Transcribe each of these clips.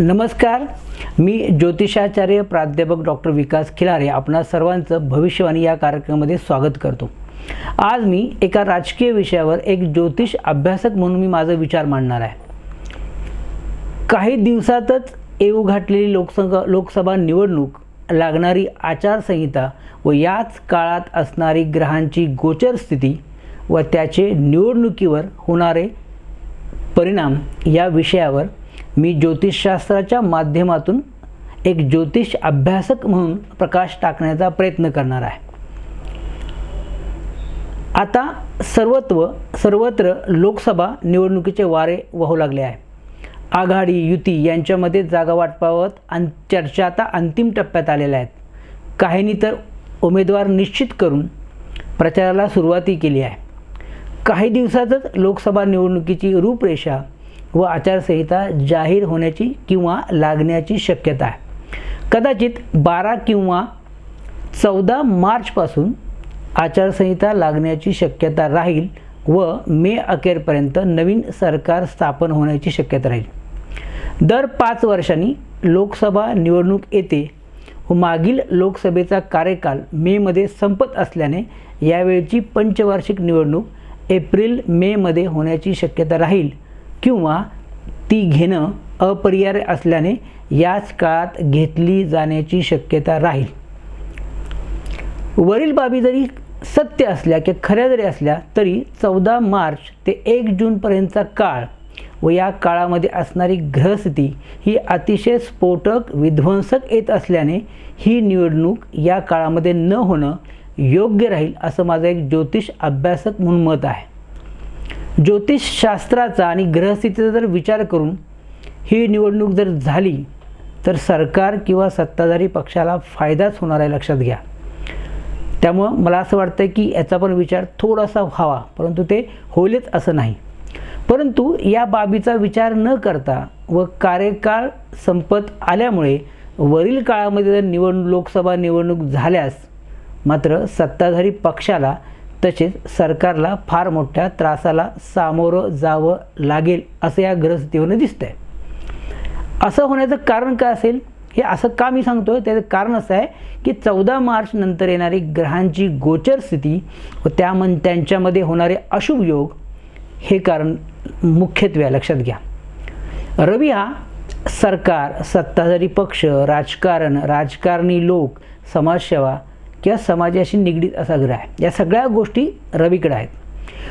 नमस्कार. मी ज्योतिषाचार्य प्राध्यापक डॉक्टर विकास खिलारे आपणा सर्वांचं भविष्यवाणी या कार्यक्रमामध्ये स्वागत करतो. आज मी एका राजकीय विषयावर एक ज्योतिष अभ्यासक म्हणून मी माझा विचार मांडणार आहे. काही दिवसातच येऊ घातलेली लोकसंघ लोकसभा निवडणूक लागणारी आचारसंहिता व याच काळात असणारी ग्रहांची गोचर स्थिती व त्याचे निवडणुकीवर होणारे परिणाम या विषयावर मी ज्योतिषशास्त्राच्या माध्यमातून एक ज्योतिष अभ्यासक म्हणून प्रकाश टाकण्याचा प्रयत्न करणार आहे. आता सर्वत्व सर्वत्र लोकसभा निवडणुकीचे वारे वाहू लागले आहे. आघाडी युती यांच्यामध्ये जागा वाटपावत अन चर्चा आता अंतिम टप्प्यात आलेल्या आहेत. काहींनी तर उमेदवार निश्चित करून प्रचाराला सुरुवाती केली आहे. काही दिवसातच लोकसभा निवडणुकीची रूपरेषा व आचारसंहिता जाहीर होण्याची किंवा लागण्याची शक्यता आहे. कदाचित बारा किंवा चौदा मार्चपासून आचारसंहिता लागण्याची शक्यता राहील व मे अखेरपर्यंत नवीन सरकार स्थापन होण्याची शक्यता राहील. दर पाच वर्षांनी लोकसभा निवडणूक येते व मागील लोकसभेचा कार्यकाल मेमध्ये संपत असल्याने यावेळची पंचवार्षिक निवडणूक एप्रिल मेमध्ये होण्याची शक्यता राहील किंवा ती घेणं अपरिहार्य असल्याने याच काळात घेतली जाण्याची शक्यता राहील. वरील बाबी जरी सत्य असल्या किंवा खऱ्या जरी असल्या तरी चौदा मार्च ते एक जूनपर्यंतचा काळ व या काळामध्ये असणारी ग्रहस्थिती ही अतिशय स्फोटक विध्वंसक येत असल्याने ही निवडणूक या काळामध्ये न होणं योग्य राहील असं माझं एक ज्योतिष अभ्यासक म्हणून मत आहे. ज्योतिषशास्त्राचा आणि ग्रहस्थितीचा जर विचार करून ही निवडणूक जर झाली तर सरकार किंवा सत्ताधारी पक्षाला फायदाच होणार आहे लक्षात घ्या. त्यामुळं मला असं वाटतं की याचा पण विचार थोडासा व्हावा परंतु ते होईलच असं नाही. परंतु या बाबीचा विचार न करता व कार्यकाळ संपत आल्यामुळे वरील काळामध्ये जर निवड लोकसभा निवडणूक झाल्यास मात्र सत्ताधारी पक्षाला तसेच सरकारला फार मोठ्या त्रासाला सामोरं जावं लागेल असं या ग्रहस्थितीवरून आहे असं होण्याचं कारण काय असेल? हे असं का मी सांगतो त्याचं कारण असं आहे की चौदा मार्च नंतर येणारी ग्रहांची गोचर स्थिती व त्यामन त्यांच्यामध्ये होणारे अशुभ योग हे कारण मुख्यत्वे लक्षात घ्या. रवी हा सरकार सत्ताधारी पक्ष राजकारण राजकारणी लोक समाजसेवा किंवा समाजाशी निगडीत असा ग्रह आहे. या सगळ्या गोष्टी रवीकडे आहेत.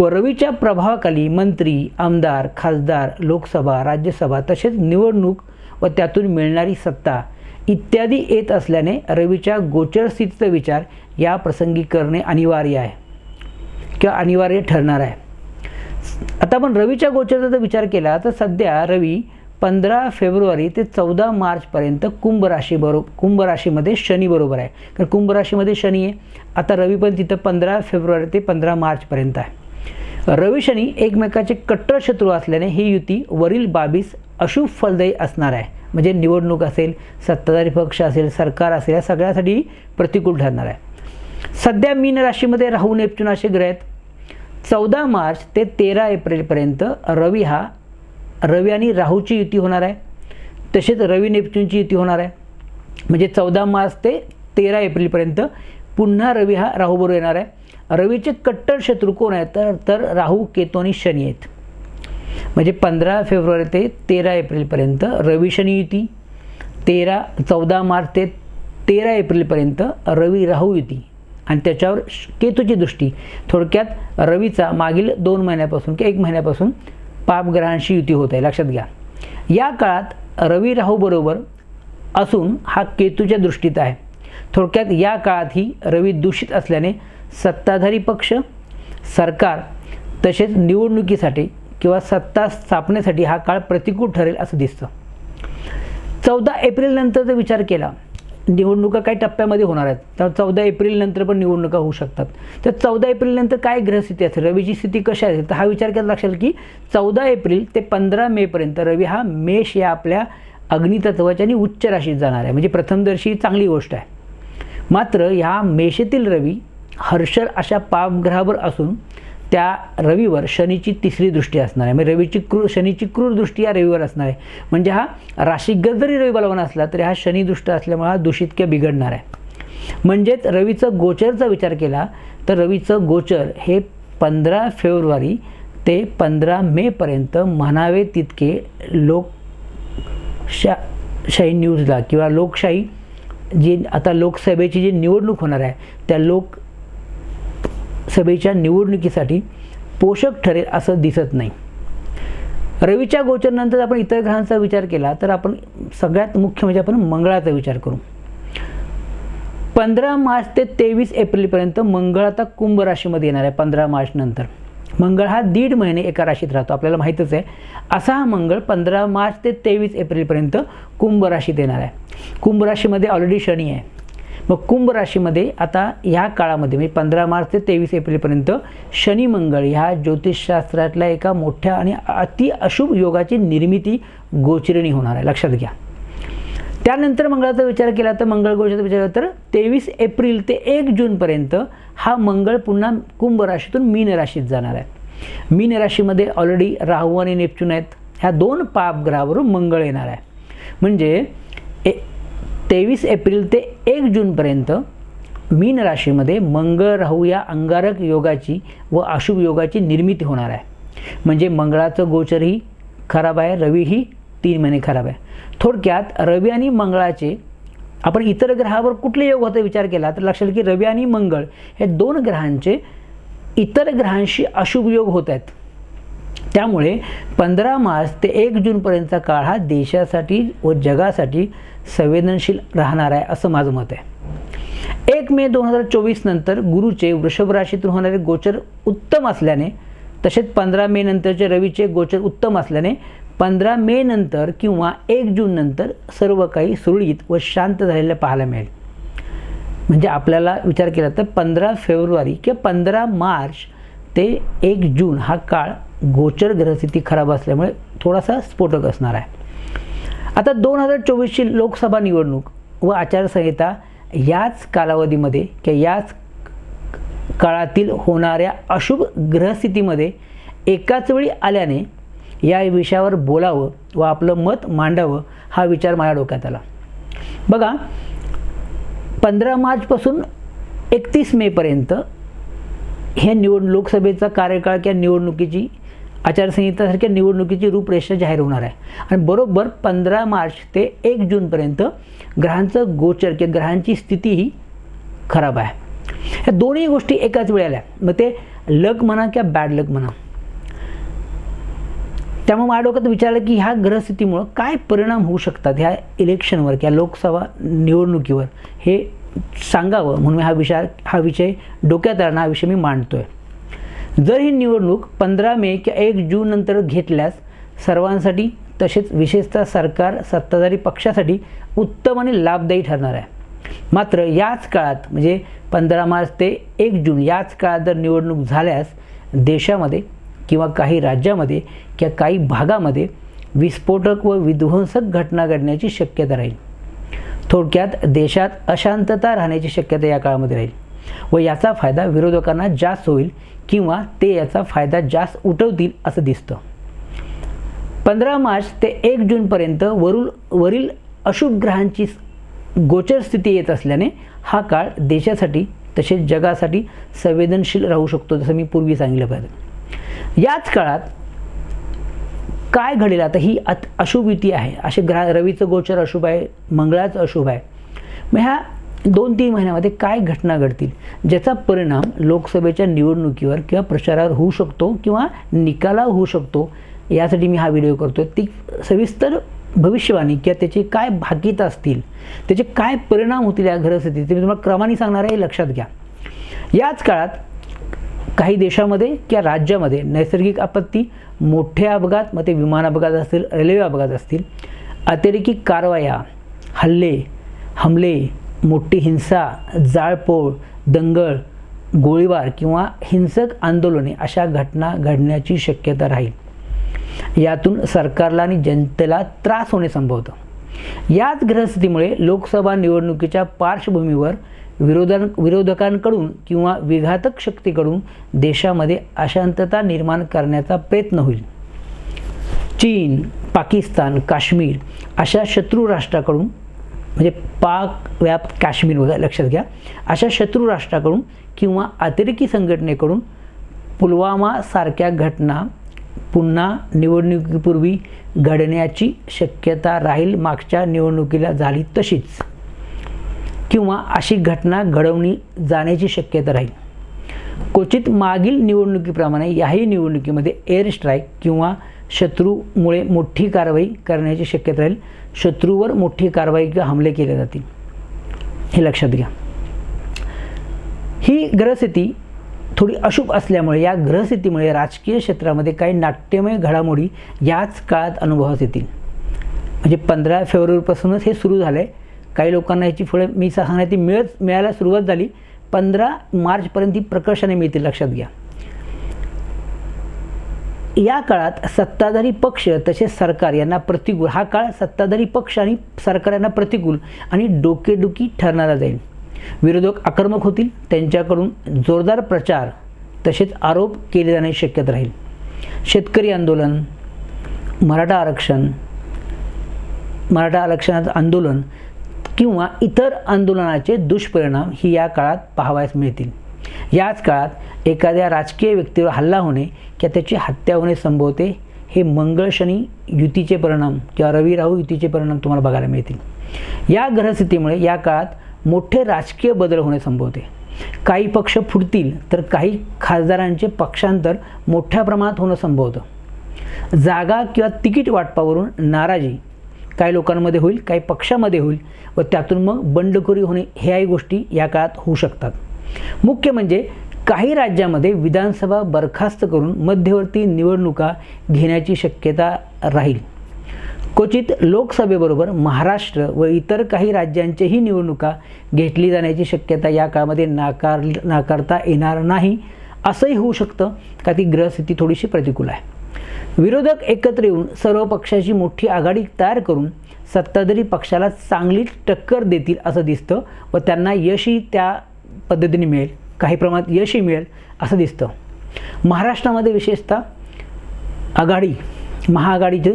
व रवीच्या प्रभावाखाली मंत्री आमदार खासदार लोकसभा राज्यसभा तसेच निवडणूक व त्यातून मिळणारी सत्ता इत्यादी येत असल्याने रवीच्या गोचर स्थितीचा विचार या प्रसंगी करणे अनिवार्य आहे. किंवा अनिवार्य ठरणार आहे. आता आपण रवीच्या गोचरचा जर विचार केला तर सध्या रवी पंधरा फेब्रुवारी ते चौदा मार्चपर्यंत कुंभ राशी बरो कुंभ राशीमध्ये शनी बरोबर आहे. कारण कुंभ राशीमध्ये शनी आहे. आता रवी पण तिथं पंधरा फेब्रुवारी ते पंधरा मार्चपर्यंत आहे. रवी शनी एकमेकाचे कट्टर शत्रू असल्याने ही युती वरील बाबीस अशुभ फलदायी असणार आहे. म्हणजे निवडणूक असेल सत्ताधारी पक्ष असेल सरकार असेल या सगळ्यासाठी प्रतिकूल ठरणार आहे. सध्या मीन राशीमध्ये राहू नेपच्यून असे ग्रह आहेत. चौदा मार्च ते तेरा एप्रिलपर्यंत रवी हा रवी आणि राहूची युती होणार आहे. तसेच रवी नेपच्यूनची युती होणार आहे. म्हणजे चौदा मार्च ते तेरा एप्रिलपर्यंत पुन्हा रवी हा राहूबरोबर येणार आहे. रवीचे कट्टर शत्रू कोण आहेत? तर तर राहू केतू आणि शनी आहेत. म्हणजे पंधरा फेब्रुवारी ते तेरा एप्रिलपर्यंत रवी शनी युती. तेरा चौदा मार्च ते तेरा एप्रिलपर्यंत रवी राहू युती. आणि त्याच्यावर केतूची दृष्टी. थोडक्यात रवीचा मागील दोन महिन्यापासून किंवा एक महिन्यापासून पापग्रहांशी युती होत आहे. लक्षात घ्या. या काळात रवी राहूबरोबर असून हा केतूच्या दृष्टीत आहे. थोडक्यात या काळात ही रवी दूषित असल्याने सत्ताधारी पक्ष सरकार तसेच निवडणुकीसाठी किंवा सत्ता स्थापनेसाठी हा काळ प्रतिकूल ठरेल असं दिसतं. चौदा एप्रिलनंतर जर विचार केला. निवडणुका काही टप्प्यामध्ये होणार आहेत. तर चौदा एप्रिलनंतर पण निवडणुका होऊ शकतात. तर चौदा एप्रिलनंतर काय ग्रहस्थिती असेल? रवीची स्थिती कशी असेल? तर हा विचार केला लक्षात की चौदा एप्रिल ते पंधरा मेपर्यंत रवी हा मेष या आपल्या अग्नितत्वाच्या आणि उच्च राशीत जाणार आहे. म्हणजे प्रथमदर्शी चांगली गोष्ट आहे. मात्र ह्या मेषेतील रवी हर्षल अशा पापग्रहावर असून त्या रवीवर शनीची तिसरी दृष्टी असणार आहे. म्हणजे रवीची क्रू शनीची क्रूर दृष्टी या रविवर असणार आहे. म्हणजे हा राशीगत जरी रवी बलवान असला तरी हा शनिदृष्ट असल्यामुळे हा दूषित किंवा बिघडणार आहे. म्हणजेच रवीचं गोचरचा विचार केला तर रवीचं गोचर हे पंधरा फेब्रुवारी ते पंधरा मेपर्यंत म्हणावे तितके लोकशा शाही न्यूजला किंवा लोकशाही जी आता लोकसभेची जी निवडणूक होणार आहे त्या लोक सभेच्या निवडणुकीसाठी पोषक ठरेल असं दिसत नाही. रवीच्या गोचरनंतर आपण इतर ग्रहांचा विचार केला तर आपण सगळ्यात मुख्य म्हणजे आपण मंगळाचा विचार करू. पंधरा मार्च ते तेवीस एप्रिलपर्यंत मंगळ आता कुंभ राशीमध्ये येणार आहे पंधरा मार्च नंतर. मंगळ हा दीड महिने एका राशीत राहतो आपल्याला माहीतच आहे. असा हा मंगळ पंधरा मार्च ते तेवीस एप्रिलपर्यंत कुंभ राशीत येणार आहे. कुंभ राशीमध्ये ऑलरेडी शनी आहे. मग कुंभ राशीमध्ये आता ह्या काळामध्ये म्हणजे पंधरा मार्च ते तेवीस एप्रिलपर्यंत शनी मंगळ ह्या ज्योतिषशास्त्रातल्या एका मोठ्या आणि अति अशुभ योगाची निर्मिती गोचरणी होणार आहे. लक्षात घ्या. त्यानंतर मंगळाचा विचार केला तर मंगळ गोष्टीचा विचार केला तर तेवीस एप्रिल ते एक जूनपर्यंत हा मंगळ पुन्हा कुंभ राशीतून मीन राशीत जाणार आहे. मीन राशीमध्ये ऑलरेडी राहू आणि नेपच्यून आहेत. ह्या दोन पाप ग्रहावरून मंगळ येणार आहे. म्हणजे ए तेवीस एप्रिल ते एक जूनपर्यंत मीन राशीमध्ये मंगळ राहू या अंगारक योगाची व अशुभ योगाची निर्मिती होणार आहे. म्हणजे मंगळाचं गोचरही खराब आहे रवीही तीन महिने खराब आहे. थोडक्यात रवी आणि मंगळाचे आपण इतर ग्रहावर कुठले योग होते विचार केला तर लक्षात की रवी आणि मंगळ हे दोन ग्रहांचे इतर ग्रहांशी अशुभ योग होत आहेत. त्यामुळे पंधरा मार्च ते एक जूनपर्यंतचा काळ हा देशासाठी व जगासाठी संवेदनशील राहणार आहे असं माझं मत आहे. एक मे दोन हजार चोवीस नंतर गुरुचे वृषभ राशीतून होणारे गोचर उत्तम असल्याने तसेच पंधरा मे नंतरचे रवीचे गोचर उत्तम असल्याने पंधरा मे नंतर किंवा एक जून नंतर सर्व काही सुरळीत व शांत झालेलं पाहायला मिळेल. म्हणजे आपल्याला विचार केला तर पंधरा फेब्रुवारी किंवा पंधरा मार्च ते एक जून हा काळ गोचर ग्रहस्थिती खराब असल्यामुळे थोडासा स्फोटक असणार आहे. आता दोन हजार चोवीसची लोकसभा निवडणूक व आचारसंहिता याच कालावधीमध्ये किंवा याच काळातील होणाऱ्या अशुभ ग्रहस्थितीमध्ये एकाच वेळी आल्याने या विषयावर बोलावं व आपलं मत मांडावं हा विचार माझ्या डोक्यात आला. बघा पंधरा मार्चपासून एकतीस मेपर्यंत हे निवड लोकसभेचा कार्यकाळ किंवा निवडणुकीची आचारसंहितासारख्या निवडणुकीची रूपरेषा जाहीर होणार आहे. आणि बरोबर पंधरा मार्च ते एक जूनपर्यंत ग्रहांचं गोचर किंवा ग्रहांची स्थिती ही खराब आहे. ह्या दोन्ही गोष्टी एकाच वेळेला मग ते लक म्हणा किंवा बॅड लक म्हणा. त्यामुळे माझ्या डोक्यात विचारलं की ह्या ग्रहस्थितीमुळं काय परिणाम होऊ शकतात ह्या इलेक्शनवर किंवा लोकसभा निवडणुकीवर हे सांगावं म्हणून हा विचार हा विषय डोक्यात आणणं हा विषय मी मांडतो आहे जर ही निवडणूक पंधरा मे किंवा एक जून नंतर घेतल्यास सर्वांसाठी तसेच विशेषतः सरकार सत्ताधारी पक्षासाठी उत्तम आणि लाभदायी ठरणार आहे. मात्र याच काळात म्हणजे पंधरा मार्च ते एक जून याच काळात जर निवडणूक झाल्यास देशामध्ये किंवा काही राज्यामध्ये किंवा काही भागामध्ये विस्फोटक व विध्वंसक घटना घडण्याची शक्यता राहील. थोडक्यात देशात अशांतता राहण्याची शक्यता या काळामध्ये राहील. व याचा फायदा विरोधकांना जास्त होईल किंवा ते याचा फायदा जास्त उठवतील असं दिसतं. पंधरा मार्च ते एक जूनपर्यंत वरुल वरील अशुभ ग्रहांची गोचर स्थिती येत असल्याने हा काळ देशासाठी तसेच जगासाठी संवेदनशील राहू शकतो जसं मी पूर्वी सांगितलं पाहिजे याच काळात काय घडेल? आता ही अत अशुभ युती आहे. असे ग्रह रवीचं गोचर अशुभ आहे मंगळाचं अशुभ आहे. मग ह्या दोन तीन महिन्यामध्ये काय घटना घडतील? ज्याचा परिणाम लोकसभेच्या निवडणुकीवर किंवा प्रचारावर होऊ शकतो किंवा निकालावर होऊ शकतो यासाठी मी हा व्हिडिओ करतो ती सविस्तर भविष्यवाणी किंवा त्याचे काय भाकीत असतील त्याचे काय परिणाम होतील या घरस्थितीत ते मी तुम्हाला क्रमाने सांगणार आहे लक्षात घ्या. याच काळात काही देशामध्ये किंवा राज्यामध्ये नैसर्गिक आपत्ती मोठे अपघात मग ते विमान अपघात असतील रेल्वे अपघात असतील अतिरेकी कारवाया हल्ले हमले मोठी हिंसा जाळपोळ दंगल गोळीबार किंवा हिंसक आंदोलने अशा घटना घडण्याची शक्यता राहील. यातून सरकारला आणि जनतेला त्रास होणे संभवतं. याच ग्रहस्थितीमुळे लोकसभा निवडणुकीच्या पार्श्वभूमीवर विरोधां विरोधकांकडून किंवा विघातक शक्तीकडून देशामध्ये अशांतता निर्माण करण्याचा प्रयत्न होईल. चीन पाकिस्तान काश्मीर अशा शत्रू राष्ट्राकडून म्हणजे पाक व्याप काश्मीर वगैरे लक्षात घ्या. अशा शत्रू राष्ट्राकडून किंवा अतिरेकी संघटनेकडून पुलवामासारख्या घटना पुन्हा निवडणुकीपूर्वी घडण्याची शक्यता राहील मागच्या निवडणुकीला झाली तशीच. किंवा अशी घटना घडवणी जाण्याची शक्यता राहील. क्वचित मागील निवडणुकीप्रमाणे याही निवडणुकीमध्ये एअर स्ट्राईक किंवा शत्रूमुळे मोठी कारवाई करण्याची शक्यता राहील. शत्रूवर मोठी कारवाई किंवा हमले केले जातील. हे लक्षात घ्या. ही ग्रहस्थिती थोडी अशुभ असल्यामुळे या ग्रहस्थितीमुळे राजकीय क्षेत्रामध्ये काही नाट्यमय घडामोडी याच काळात अनुभवास येतील. म्हणजे पंधरा फेब्रुवारीपासूनच हे सुरू झालं आहे काही लोकांना याची फळं मी सांगण्याची ती मिळत मिळायला सुरुवात झाली. पंधरा मार्चपर्यंत ही प्रकर्षाने मिळतील लक्षात घ्या. या काळात सत्ताधारी पक्ष तसेच सरकार यांना प्रतिकूल हा काळ सत्ताधारी पक्ष आणि सरकार यांना प्रतिकूल आणि डोकेडुकी ठरणारा जाईल. विरोधक आक्रमक होतील त्यांच्याकडून जोरदार प्रचार तसेच आरोप केले जाण्याची शक्यता राहील. शेतकरी आंदोलन मराठा आरक्षण मराठा आरक्षणाचं आंदोलन किंवा इतर आंदोलनाचे दुष्परिणाम ही या काळात पाहावयास मिळतील. याच काळात एखाद्या राजकीय व्यक्तीवर हल्ला होणे किंवा त्याची हत्या होणे संभवते हे मंगळ शनी युतीचे परिणाम किंवा रवी राहू युतीचे परिणाम तुम्हाला बघायला मिळतील. या ग्रहस्थितीमुळे या काळात मोठे राजकीय बदल होणे संभवते. काही पक्ष फुटतील तर काही खासदारांचे पक्षांतर मोठ्या प्रमाणात होणं संभवतं. जागा किंवा तिकीट वाटपावरून नाराजी काही लोकांमध्ये होईल काही पक्षामध्ये होईल व त्यातून मग बंडखोरी होणे ह्याही गोष्टी या काळात होऊ शकतात. मुख्य म्हणजे काही राज्यामध्ये विधानसभा बरखास्त करून मध्यवर्ती निवडणुका घेण्याची शक्यता राहील. क्वचित लोकसभेबरोबर महाराष्ट्र व इतर काही राज्यांच्याही निवडणुका घेतली जाण्याची शक्यता या काळामध्ये नाकार नाकारता येणार नाही. असंही होऊ शकतं का ती ग्रहस्थिती थोडीशी प्रतिकूल आहे. विरोधक एकत्र येऊन सर्व पक्षाची मोठी आघाडी तयार करून सत्ताधारी पक्षाला चांगलीच टक्कर देतील असं दिसतं व त्यांना यशही त्या पद्धतीने मिळेल काही प्रमाणात यशही मिळेल असं दिसतं. महाराष्ट्रामध्ये विशेषतः आघाडी महाआघाडीचं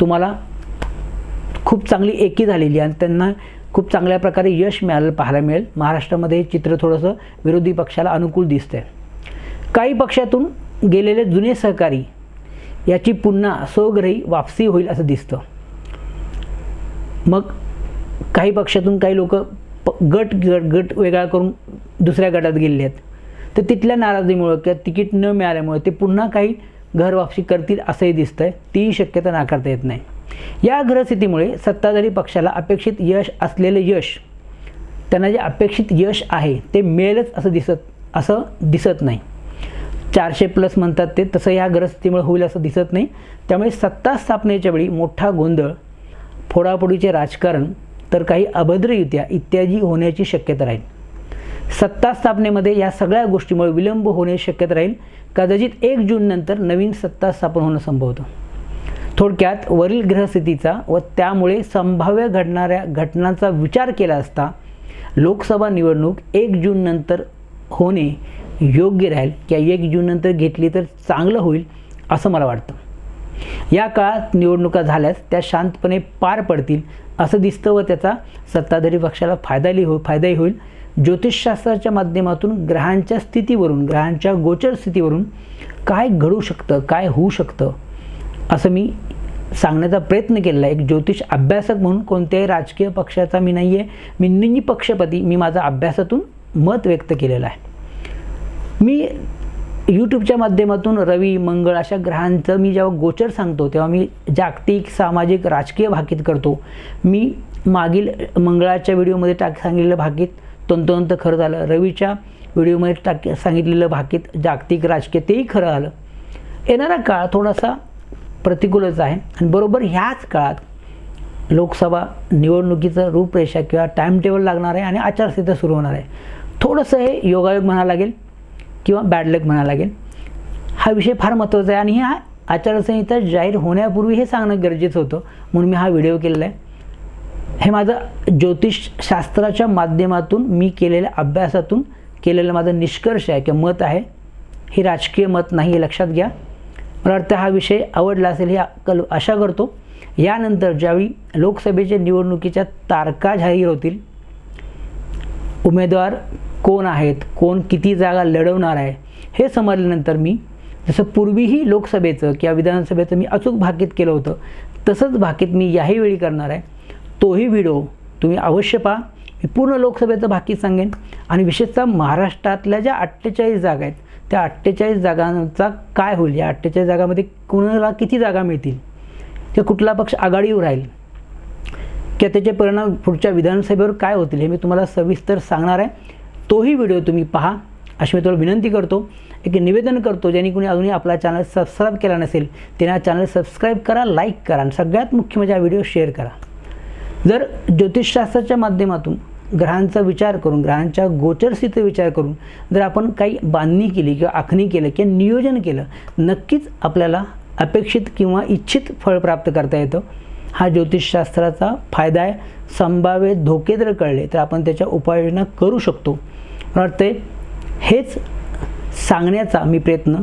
तुम्हाला खूप चांगली एकी झालेली आणि त्यांना खूप चांगल्या प्रकारे यश मिळालं पाहायला मिळेल. महाराष्ट्रामध्ये हे चित्र थोडंसं विरोधी पक्षाला अनुकूल दिसतंय. काही पक्षातून गेलेले जुने सहकारी याची पुन्हा स्वग्रही वापसी होईल असं दिसतं. मग काही पक्षातून काही लोक प गट गट गट वेगळा करून दुसऱ्या गटात गेलेले आहेत. तर तिथल्या नाराजीमुळं किंवा तिकीट न मिळाल्यामुळे ते पुन्हा काही घर वापसी करतील असंही दिसतं आहे तीही शक्यता नाकारता येत नाही. या ग्रहस्थितीमुळे सत्ताधारी पक्षाला अपेक्षित यश असलेलं यश त्यांना जे अपेक्षित यश आहे ते मिळेलच असं दिसत असं दिसत नाही. चारशे प्लस म्हणतात ते तसं या ग्रहस्थितीमुळे होईल असं दिसत नाही. त्यामुळे सत्ता स्थापनेच्या वेळी मोठा गोंधळ फोडाफोडीचे राजकारण तर काही अभद्र युत्या इत्यादी होण्याची शक्यता राहील. सत्ता स्थापनेमध्ये या सगळ्या गोष्टीमुळे विलंब होण्याची शक्यता राहील. कदाचित एक जूननंतर नवीन सत्ता स्थापन होणं संभवतं थोडक्यात वरील ग्रहस्थितीचा व त्यामुळे संभाव्य घडणाऱ्या घटनांचा विचार केला असता लोकसभा निवडणूक एक जूननंतर होणे योग्य राहील. किंवा एक जूननंतर घेतली तर चांगलं होईल असं मला वाटतं. या काळात निवडणुका झाल्यास त्या शांतपणे पार पडतील असं दिसतं व त्याचा सत्ताधारी पक्षाला फायदाही हो फायदाही होईल. ज्योतिषशास्त्राच्या माध्यमातून ग्रहांच्या स्थितीवरून ग्रहांच्या गोचर स्थितीवरून काय घडू शकतं काय होऊ शकतं असं मी सांगण्याचा प्रयत्न केलेला आहे. एक ज्योतिष अभ्यासक म्हणून कोणत्याही राजकीय पक्षाचा मी नाही आहे मी निपक्षपाती मी माझा अभ्यासातून मत व्यक्त केलेलं आहे. मी यूट्यूबच्या माध्यमातून रवी मंगळ अशा ग्रहांचं मी जेव्हा गोचर सांगतो तेव्हा मी जागतिक सामाजिक राजकीय भाकीत करतो. मी मागील मंगळाच्या व्हिडिओमध्ये टाक सांगितलेलं भाकीत तंतोतंत खरं झालं. रवीच्या व्हिडिओमध्ये टाक सांगितलेलं भाकीत जागतिक राजकीय तेही खरं आलं येणारा काळ थोडासा प्रतिकूलच आहे. आणि बरोबर ह्याच काळात लोकसभा निवडणुकीचं रूपरेषा किंवा टाईम टेबल लागणार आहे आणि आचारसंहिता सुरू होणार आहे. थोडंसं हे योगायोग म्हणावं लागेल. किंवा बॅड लक म्हणावं लागेल. हा विषय फार महत्त्वाचा आहे आणि ह्या आचारसंहिता जाहीर होण्यापूर्वी हे सांगणं गरजेचं होतं म्हणून मी हा व्हिडिओ केलेला आहे. हे माझं ज्योतिषशास्त्राच्या माध्यमातून मी केलेल्या अभ्यासातून केलेलं माझं निष्कर्ष आहे किंवा मत आहे. हे राजकीय मत नाही हे लक्षात घ्या. मला वाटतं हा विषय आवडला असेल हे कल आशा करतो. यानंतर ज्यावेळी लोकसभेच्या निवडणुकीच्या तारखा जाहीर होतील उमेदवार कोण आहेत कोण किती जागा लढवणार आहे हे समजल्यानंतर मी जसं पूर्वीही लोकसभेचं किंवा विधानसभेचं मी अचूक भाकीत केलं होतं तसंच भाकीत मी याही वेळी करणार आहे. तोही व्हिडिओ तुम्ही अवश्य पहा. मी पूर्ण लोकसभेचं भाकीत सांगेन. आणि विशेषतः महाराष्ट्रातल्या ज्या अठ्ठेचाळीस जागा आहेत त्या अठ्ठेचाळीस जागांचा काय होईल? या अठ्ठेचाळीस जागामध्ये कुणाला किती जागा मिळतील? किंवा कुठला पक्ष आघाडीवर राहील? किंवा त्याचे परिणाम पुढच्या विधानसभेवर काय होतील हे मी तुम्हाला सविस्तर सांगणार आहे. तोही व्हिडिओ तुम्ही पहा. अशी मी तुम्हाला विनंती करतो. एक निवेदन करतो ज्यांनी कोणी अजूनही आपला चॅनल सबस्क्राईब केला नसेल त्यांना चॅनल सबस्क्राईब करा लाईक करा आणि सगळ्यात मुख्य म्हणजे हा व्हिडिओ शेअर करा. जर ज्योतिषशास्त्राच्या माध्यमातून ग्रहांचा विचार करून ग्रहांच्या गोचरस्थितीचा विचार करून जर आपण काही बांधणी केली किंवा आखणी केलं किंवा नियोजन केलं नक्कीच आपल्याला अपेक्षित किंवा इच्छित फळ प्राप्त करता येतं. हा ज्योतिषशास्त्राचा फायदा आहे. संभाव्य धोके जर कळले तर आपण त्याच्या उपाययोजना करू शकतो. मला वाटते हेच सांगण्याचा मी प्रयत्न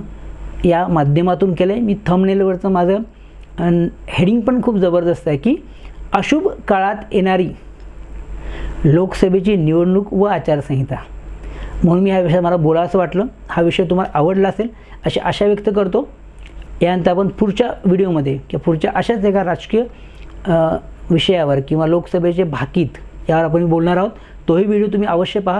या माध्यमातून केलं आहे मी थंबनेलवरचं माझं हेडिंग पण खूप जबरदस्त आहे की अशुभ काळात येणारी लोकसभेची निवडणूक व आचारसंहिता. म्हणून मी ह्या विषयात मला बोलावंसं वाटलं. हा विषय तुम्हाला आवडला असेल अशी आशा व्यक्त करतो. यानंतर आपण पुढच्या व्हिडिओमध्ये किंवा पुढच्या अशाच एका राजकीय विषयावर किंवा लोकसभेचे भाकीत यावर आपण बोलणार आहोत. तोही व्हिडिओ तुम्ही अवश्य पहा.